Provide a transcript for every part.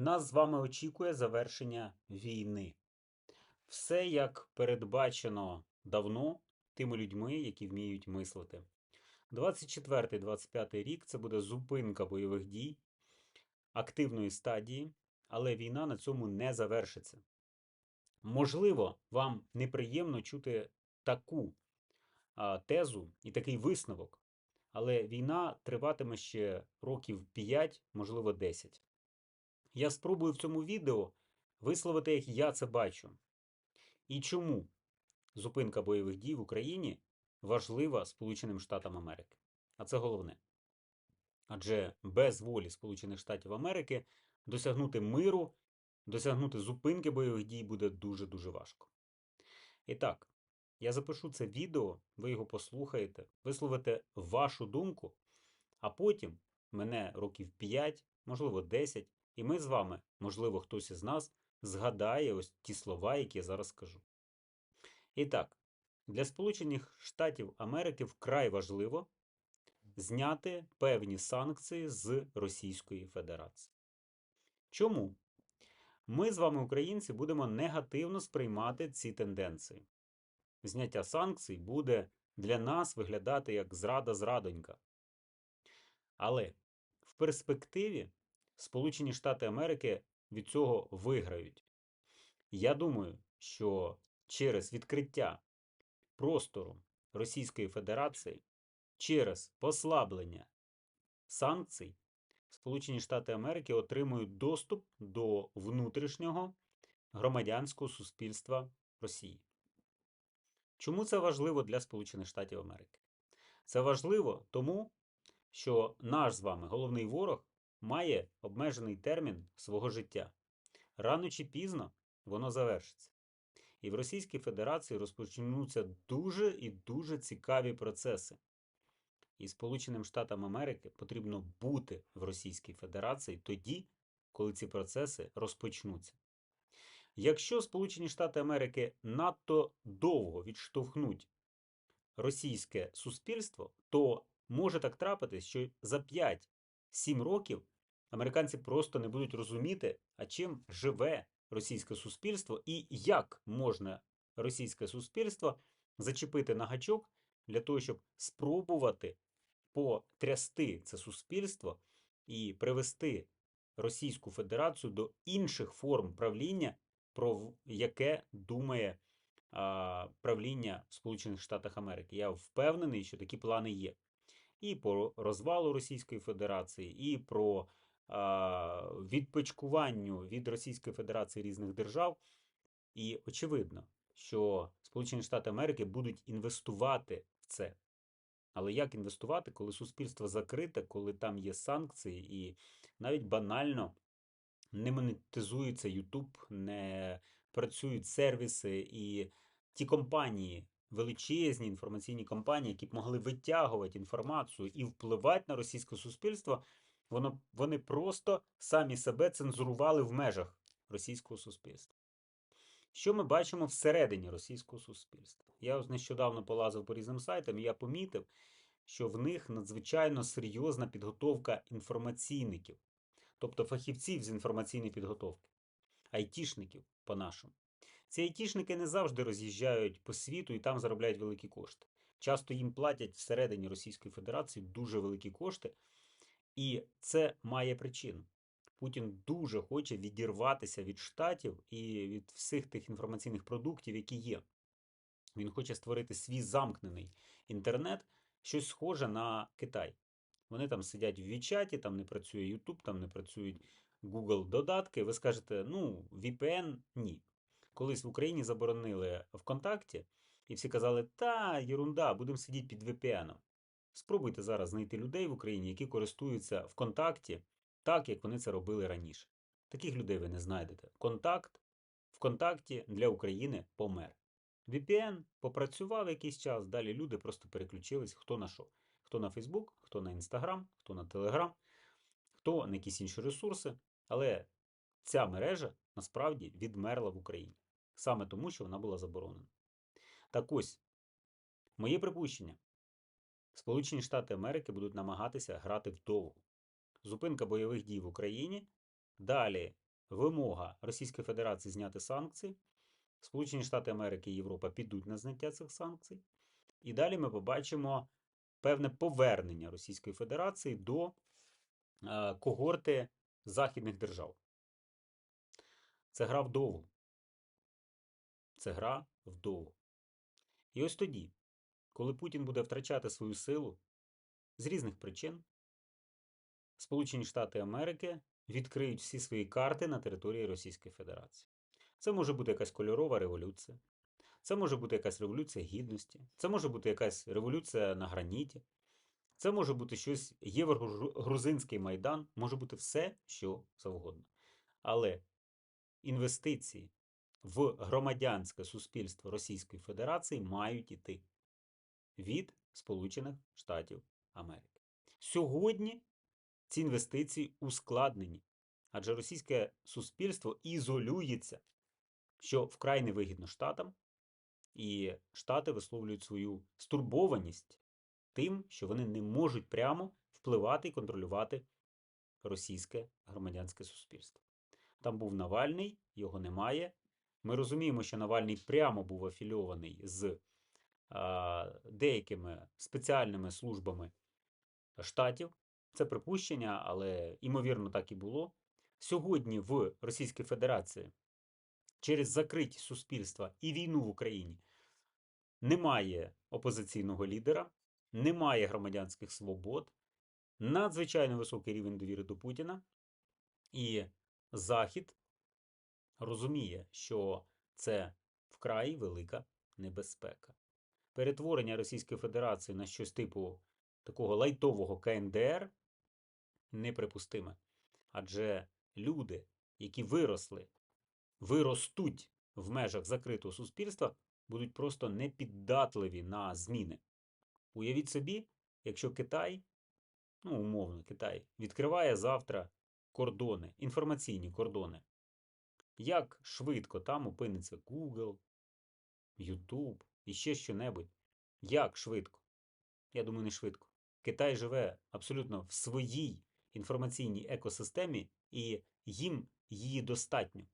Нас з вами очікує завершення війни. Все як передбачено давно тими людьми, які вміють мислити. 24-25 рік це буде зупинка бойових дій активної стадії, але війна на цьому не завершиться. Можливо, вам неприємно чути таку а, тезу і такий висновок, але війна триватиме ще років 5, можливо 10. Я спробую в цьому відео висловити, як я це бачу. І чому зупинка бойових дій в Україні важлива Сполученим Штатам Америки. А це головне. Адже без волі Сполучених Штатів Америки досягнути миру, досягнути зупинки бойових дій буде дуже-дуже важко. І так, я запишу це відео, ви його послухаєте, висловите вашу думку, а потім мене років 5, можливо 10, і ми з вами, можливо, хтось із нас згадає ось ті слова, які я зараз скажу. І так, для Сполучених Штатів Америки вкрай важливо зняти певні санкції з Російської Федерації. Чому? Ми з вами, українці, будемо негативно сприймати ці тенденції. Зняття санкцій буде для нас виглядати як зрада-зрадонька. Але в перспективі Сполучені Штати Америки від цього виграють. Я думаю, що через відкриття простору Російської Федерації, через послаблення санкцій, Сполучені Штати Америки отримують доступ до внутрішнього громадянського суспільства Росії. Чому це важливо для Сполучених Штатів Америки? Це важливо тому, що наш з вами головний ворог має обмежений термін свого життя. Рано чи пізно воно завершиться. І в Російській Федерації розпочнуться дуже і дуже цікаві процеси. І Сполученим Штатам Америки потрібно бути в Російській Федерації тоді, коли ці процеси розпочнуться. Якщо Сполучені Штати Америки надто довго відштовхнуть російське суспільство, то може так трапитись, що за 5-7 років американці просто не будуть розуміти, а чим живе російське суспільство і як можна російське суспільство зачепити на гачок для того, щоб спробувати потрясти це суспільство і привести Російську Федерацію до інших форм правління, про яке думає правління Сполучених Штатах Америки. Я впевнений, що такі плани є. І по розвалу Російської Федерації, і про відпочкуванню від Російської Федерації різних держав. І очевидно, що Сполучені Штати Америки будуть інвестувати в це. Але як інвестувати, коли суспільство закрите, коли там є санкції, і навіть банально не монетизується YouTube, не працюють сервіси і ті компанії, величезні інформаційні компанії, які б могли витягувати інформацію і впливати на російське суспільство, воно, вони просто самі себе цензурували в межах російського суспільства. Що ми бачимо всередині російського суспільства? Я нещодавно полазив по різним сайтам, і я помітив, що в них надзвичайно серйозна підготовка інформаційників, тобто фахівців з інформаційної підготовки, айтішників по-нашому. Ці айтішники не завжди роз'їжджають по світу і там заробляють великі кошти. Часто їм платять всередині Російської Федерації дуже великі кошти, і це має причину. Путін дуже хоче відірватися від штатів і від всіх тих інформаційних продуктів, які є. Він хоче створити свій замкнений інтернет, щось схоже на Китай. Вони там сидять в Вічаті, там не працює YouTube, там не працюють Google додатки. Ви скажете, ну, VPN ні. Колись в Україні заборонили ВКонтакті, і всі казали, та, єрунда, будемо сидіти під VPN. Спробуйте зараз знайти людей в Україні, які користуються ВКонтакті так, як вони це робили раніше. Таких людей ви не знайдете. Контакт ВКонтакті для України помер. VPN попрацював якийсь час, далі люди просто переключились хто на що. Хто на Facebook, хто на Instagram, хто на Telegram, хто на якісь інші ресурси. Але ця мережа насправді відмерла в Україні. Саме тому, що вона була заборонена. Так ось, моє припущення. Сполучені Штати Америки будуть намагатися грати вдовго. Зупинка бойових дій в Україні. Далі вимога Російської Федерації зняти санкції. Сполучені Штати Америки і Європа підуть на зняття цих санкцій. І далі ми побачимо певне повернення Російської Федерації до е, когорти західних держав. Це гра вдову. Це гра вдову. І ось тоді, коли Путін буде втрачати свою силу з різних причин, Сполучені Штати Америки відкриють всі свої карти на території Російської Федерації. Це може бути якась кольорова революція, це може бути якась революція гідності, це може бути якась революція на граніті, це може бути щось єврогрузинський майдан, може бути все, що завгодно. Але інвестиції в громадянське суспільство Російської Федерації мають іти від Сполучених Штатів Америки. Сьогодні ці інвестиції ускладнені, адже російське суспільство ізолюється, що вкрай невигідно штатам, і штати висловлюють свою стурбованість тим, що вони не можуть прямо впливати і контролювати російське громадянське суспільство. Там був Навальний, його немає. Ми розуміємо, що Навальний прямо був афільований з деякими спеціальними службами штатів. Це припущення, але ймовірно так і було. Сьогодні в Російській Федерації через закриті суспільства і війну в Україні немає опозиційного лідера, немає громадянських свобод, надзвичайно високий рівень довіри до Путіна, і Захід розуміє, що це вкрай велика небезпека. Перетворення Російської Федерації на щось типу такого лайтового КНДР неприпустиме. Адже люди, які виросли, виростуть в межах закритого суспільства, будуть просто непіддатливі на зміни. Уявіть собі, якщо Китай, ну, умовно, Китай, відкриває завтра кордони, інформаційні кордони, як швидко там опиниться Google, YouTube і ще що-небудь. Як швидко? Я думаю, не швидко. Китай живе абсолютно в своїй інформаційній екосистемі, і їм її достатньо.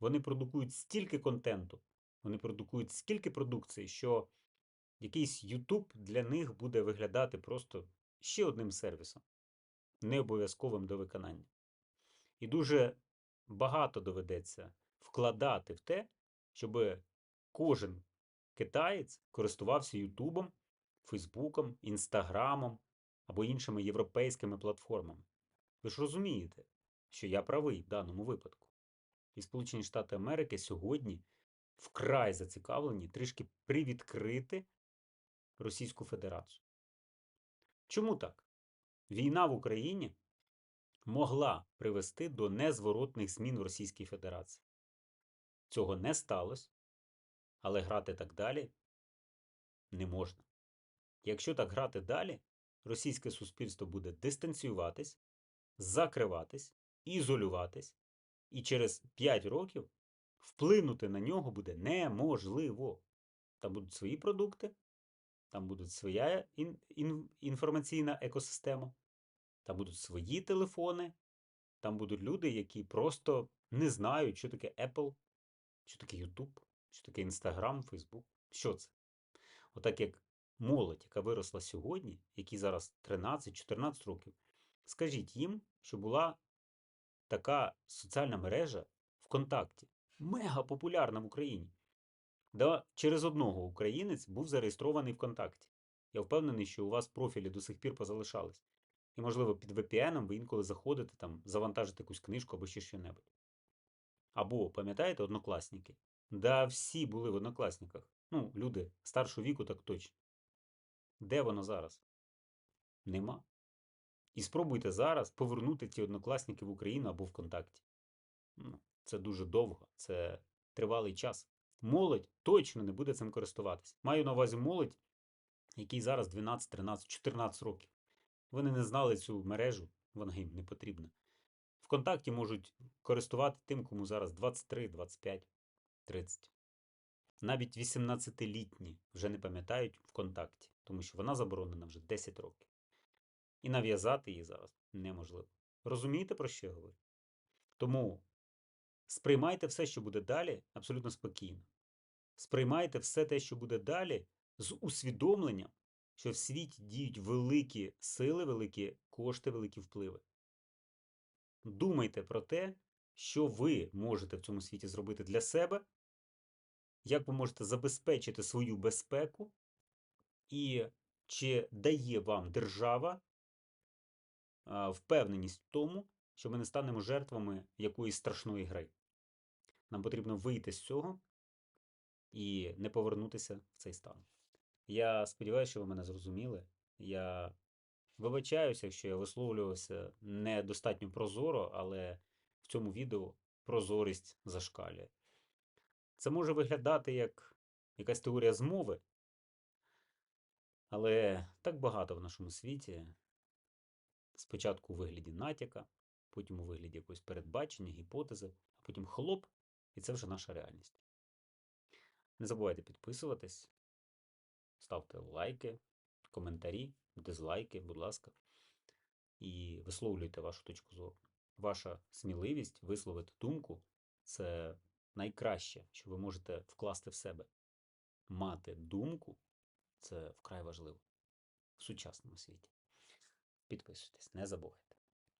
Вони продукують стільки контенту, вони продукують стільки продукції, що якийсь YouTube для них буде виглядати просто ще одним сервісом, не обов'язковим до виконання. І дуже багато доведеться вкладати в те, щоб кожен китаєць користувався Ютубом, Фейсбуком, Інстаграмом або іншими європейськими платформами. Ви ж розумієте, що я правий в даному випадку. І Сполучені Штати Америки сьогодні вкрай зацікавлені трішки привідкрити Російську Федерацію. Чому так? Війна в Україні могла привести до незворотних змін в Російській Федерації. Цього не сталося, але грати так далі не можна. Якщо так грати далі, російське суспільство буде дистанціюватись, закриватись, ізолюватись, і через 5 років вплинути на нього буде неможливо. Там будуть свої продукти, там буде своя ін, ін, інформаційна екосистема, там будуть свої телефони, там будуть люди, які просто не знають, що таке Apple, що таке YouTube, що таке Instagram, Facebook. Що це? Отак як молодь, яка виросла сьогодні, які зараз 13-14 років, скажіть їм, що була така соціальна мережа ВКонтакті, мега популярна в Україні. Да, через одного українець був зареєстрований ВКонтакті. Я впевнений, що у вас профілі до сих пір позалишались. І, можливо, під VPN ви інколи заходите, там, завантажите якусь книжку або ще що-небудь. Або, пам'ятаєте, однокласники? Да, всі були в однокласниках. Ну, люди старшого віку так точно. Де воно зараз? Нема. І спробуйте зараз повернути ці однокласники в Україну або ВКонтакті. Ну, Це дуже довго, це тривалий час. Молодь точно не буде цим користуватися. Маю на увазі молодь, який зараз 12, 13, 14 років. Вони не знали цю мережу, вона їм не потрібна. Вконтакті можуть користувати тим, кому зараз 23, 25, 30. Навіть 18-літні вже не пам'ятають ВКонтакті, тому що вона заборонена вже 10 років. І нав'язати її зараз неможливо. Розумієте, про що я говорю? Тому Сприймайте все, що буде далі, абсолютно спокійно. Сприймайте все те, що буде далі, з усвідомленням, що в світі діють великі сили, великі кошти, великі впливи. Думайте про те, що ви можете в цьому світі зробити для себе, як ви можете забезпечити свою безпеку, і чи дає вам держава впевненість в тому, що ми не станемо жертвами якоїсь страшної гри. Нам потрібно вийти з цього і не повернутися в цей стан. Я сподіваюся, що ви мене зрозуміли. Я вибачаюся, якщо я висловлювався недостатньо прозоро, але в цьому відео прозорість зашкалює. Це може виглядати як якась теорія змови, але так багато в нашому світі. Спочатку у вигляді натяка, потім у вигляді якогось передбачення, гіпотези, а потім хлоп, і це вже наша реальність. Не забувайте підписуватись, ставте лайки, коментарі, дизлайки, будь ласка, і висловлюйте вашу точку зору. Ваша сміливість висловити думку це найкраще, що ви можете вкласти в себе. Мати думку це вкрай важливо в сучасному світі. Підписуйтесь, не забувайте.